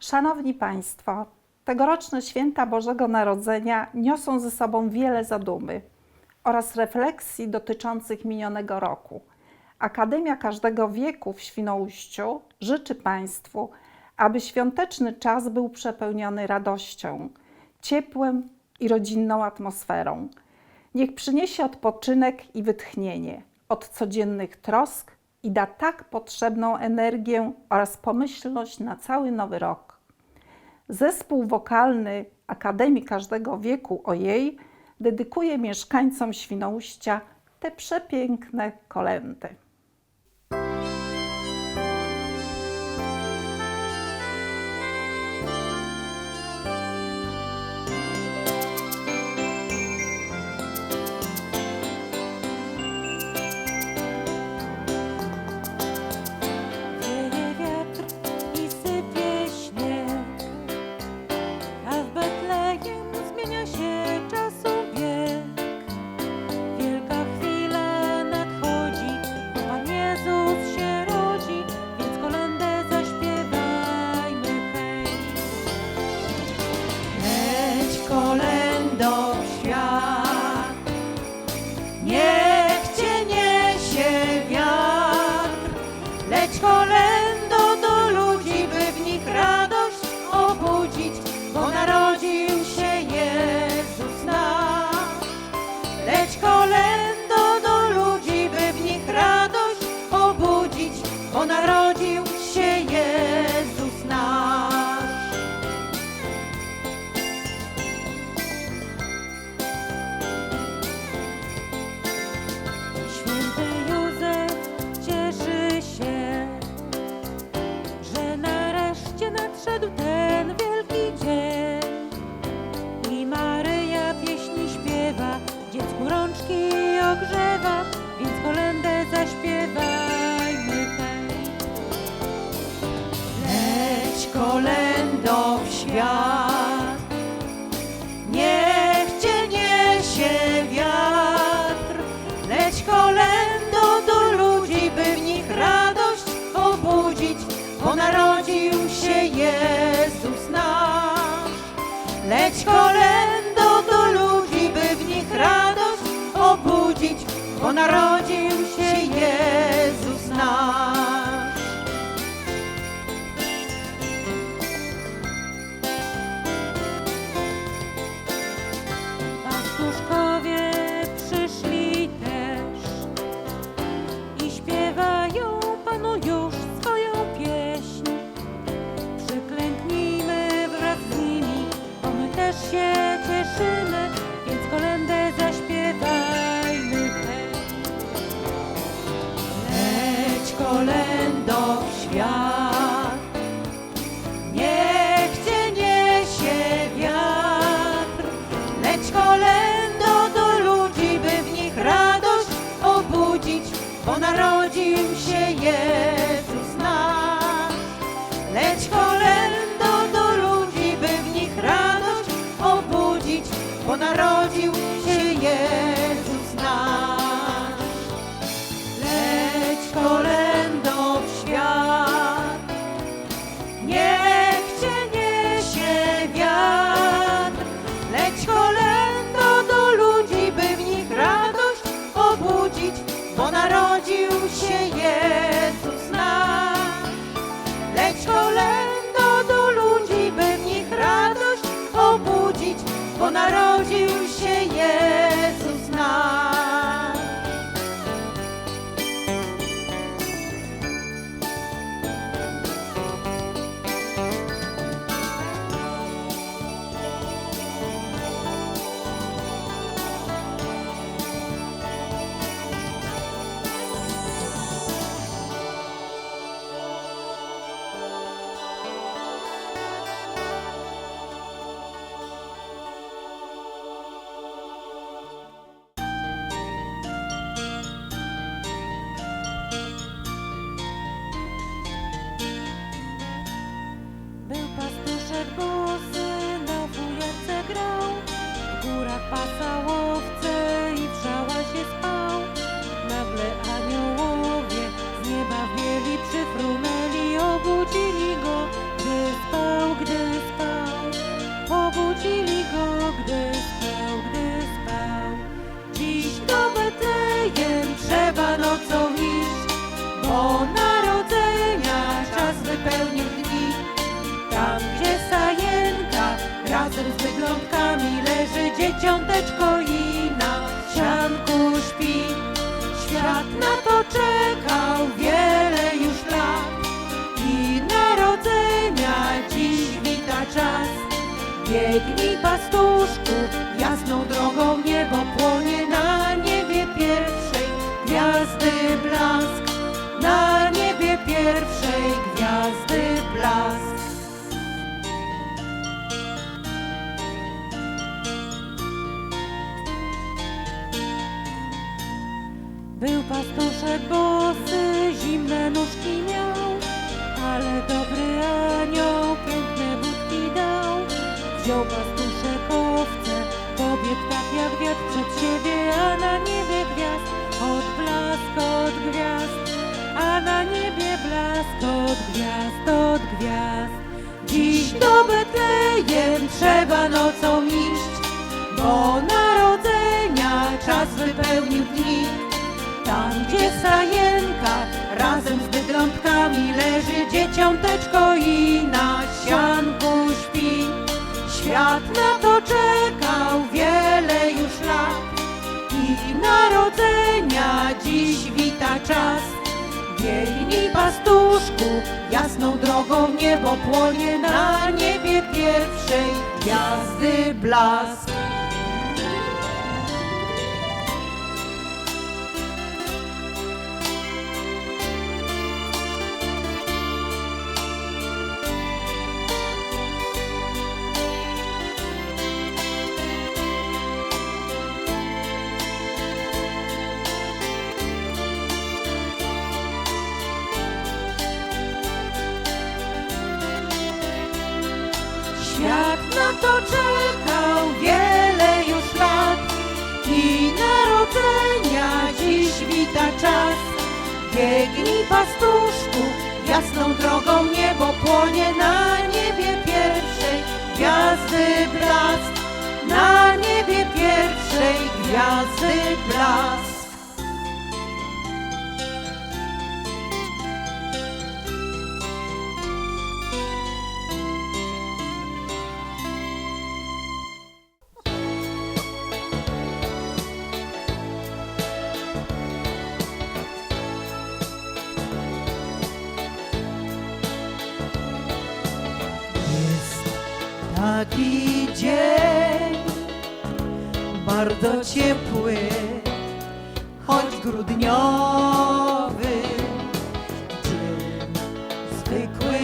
Szanowni Państwo, tegoroczne święta Bożego Narodzenia niosą ze sobą wiele zadumy oraz refleksji dotyczących minionego roku. Akademia Każdego Wieku w Świnoujściu życzy Państwu, aby świąteczny czas był przepełniony radością, ciepłem i rodzinną atmosferą. Niech przyniesie odpoczynek i wytchnienie od codziennych trosk i da tak potrzebną energię oraz pomyślność na cały nowy rok. Zespół wokalny Akademii Każdego Wieku Ojej dedykuje mieszkańcom Świnoujścia te przepiękne kolendy. Kolędo Leć kolędo w świat, niech Cię niesie wiatr. Leć kolędo do ludzi, by w nich radość obudzić, bo narodził się Jezus nasz. Leć kolędo do ludzi, by w nich radość obudzić, bo narodził się cieszymy, więc kolędę zaśpiewajmy hej. Leć kolędo w świat, niech Cię niesie wiatr. Leć kolędo do ludzi, by w nich radość obudzić, bo narodził się Jezus nasz. Leć blask. Na niebie pierwszej gwiazdy blask. Był pastuszek bosy, zimne nóżki miał, ale dobry anioł piękne budki dał. Wziął pastuszek owce, pobiegł tak jak wiatr przed siebie, a na niebie odblask od gwiazd, a na niebie blask od gwiazd, od gwiazd. Dziś do Betlejem trzeba nocą iść, bo narodzenia czas wypełnił dni. Tam, gdzie stajenka razem z bydlątkami leży dzieciąteczko i na sianku śpi. Świat na czas. Biegnij pastuszku, jasną drogą niebo płonie na niebie pierwszej gwiazdy blask. Biegnij pastuszku, jasną drogą niebo płonie na niebie pierwszej gwiazdy blask. Na niebie pierwszej gwiazdy blask. Taki dzień, bardzo ciepły, choć grudniowy. Dzień, zwykły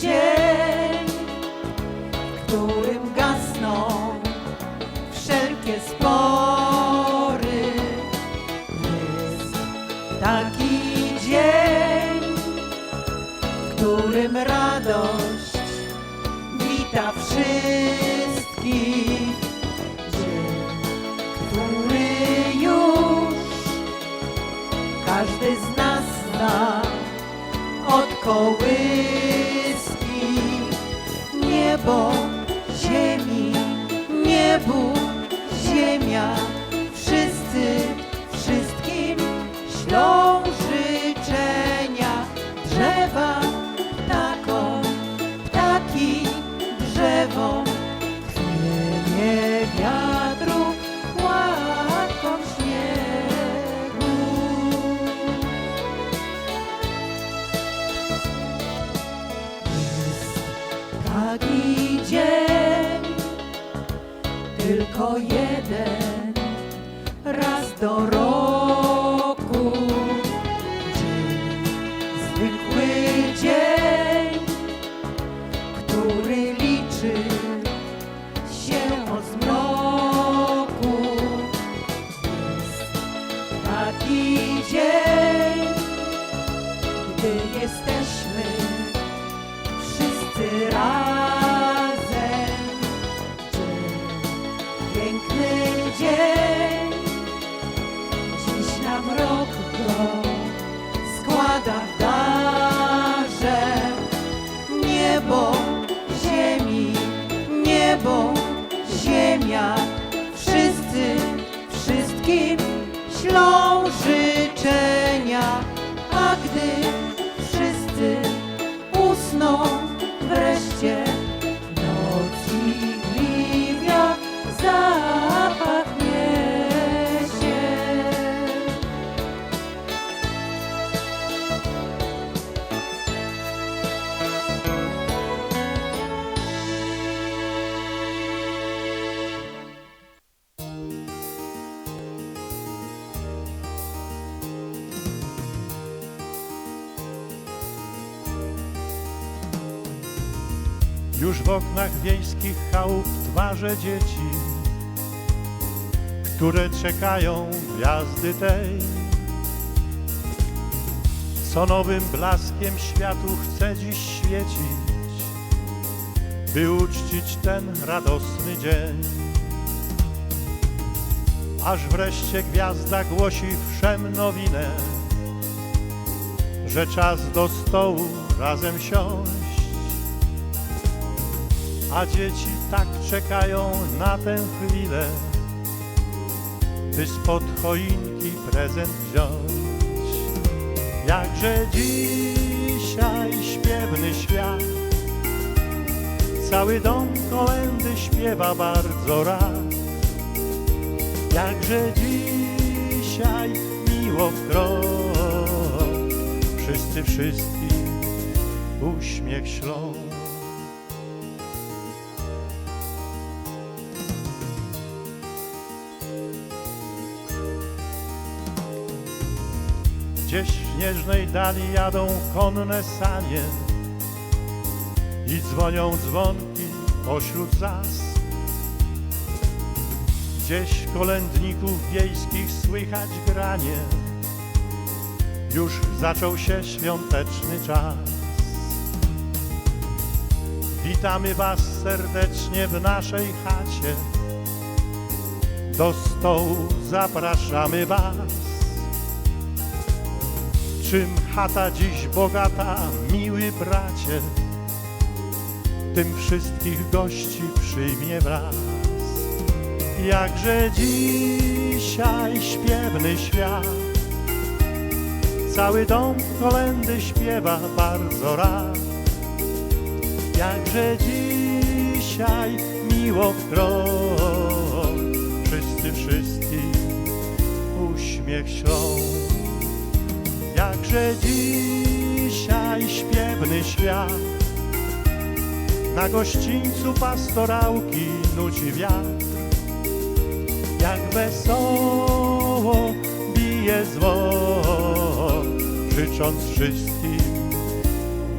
dzień, w którym kołyski. Niebo, ziemi, niebu, ziemia, tylko jeden, raz do roku. Ziemia, Już w oknach wiejskich chałup twarze dzieci, które czekają gwiazdy tej. Co nowym blaskiem światu chce dziś świecić, by uczcić ten radosny dzień. Aż wreszcie gwiazda głosi wszem nowinę, że czas do stołu razem siąść. A dzieci tak czekają na tę chwilę, by spod choinki prezent wziąć. Jakże dzisiaj śpiewny świat, cały dom kolendy śpiewa bardzo rad. Jakże dzisiaj miło w krok, wszyscy wszystkim uśmiech ślą. Gdzieś w śnieżnej dali jadą konne sanie i dzwonią dzwonki pośród zas. Gdzieś kolędników wiejskich słychać granie, już zaczął się świąteczny czas. Witamy Was serdecznie w naszej chacie, do stołu zapraszamy Was. Czym chata dziś bogata, miły bracie, tym wszystkich gości przyjmie wraz. Jakże dzisiaj śpiewny świat, cały dom kolendy śpiewa bardzo rad. Jakże dzisiaj miło w krok, wszyscy wszystkim uśmiech ślą. Jakże dzisiaj śpiewny świat, na gościńcu pastorałki nuci wiatr. Jak wesoło bije dzwon, życząc wszystkim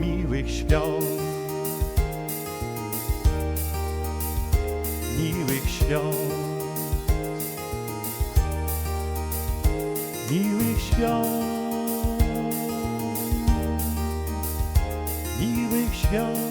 miłych świąt. Miłych świąt. Miłych świąt. Miłych świąt.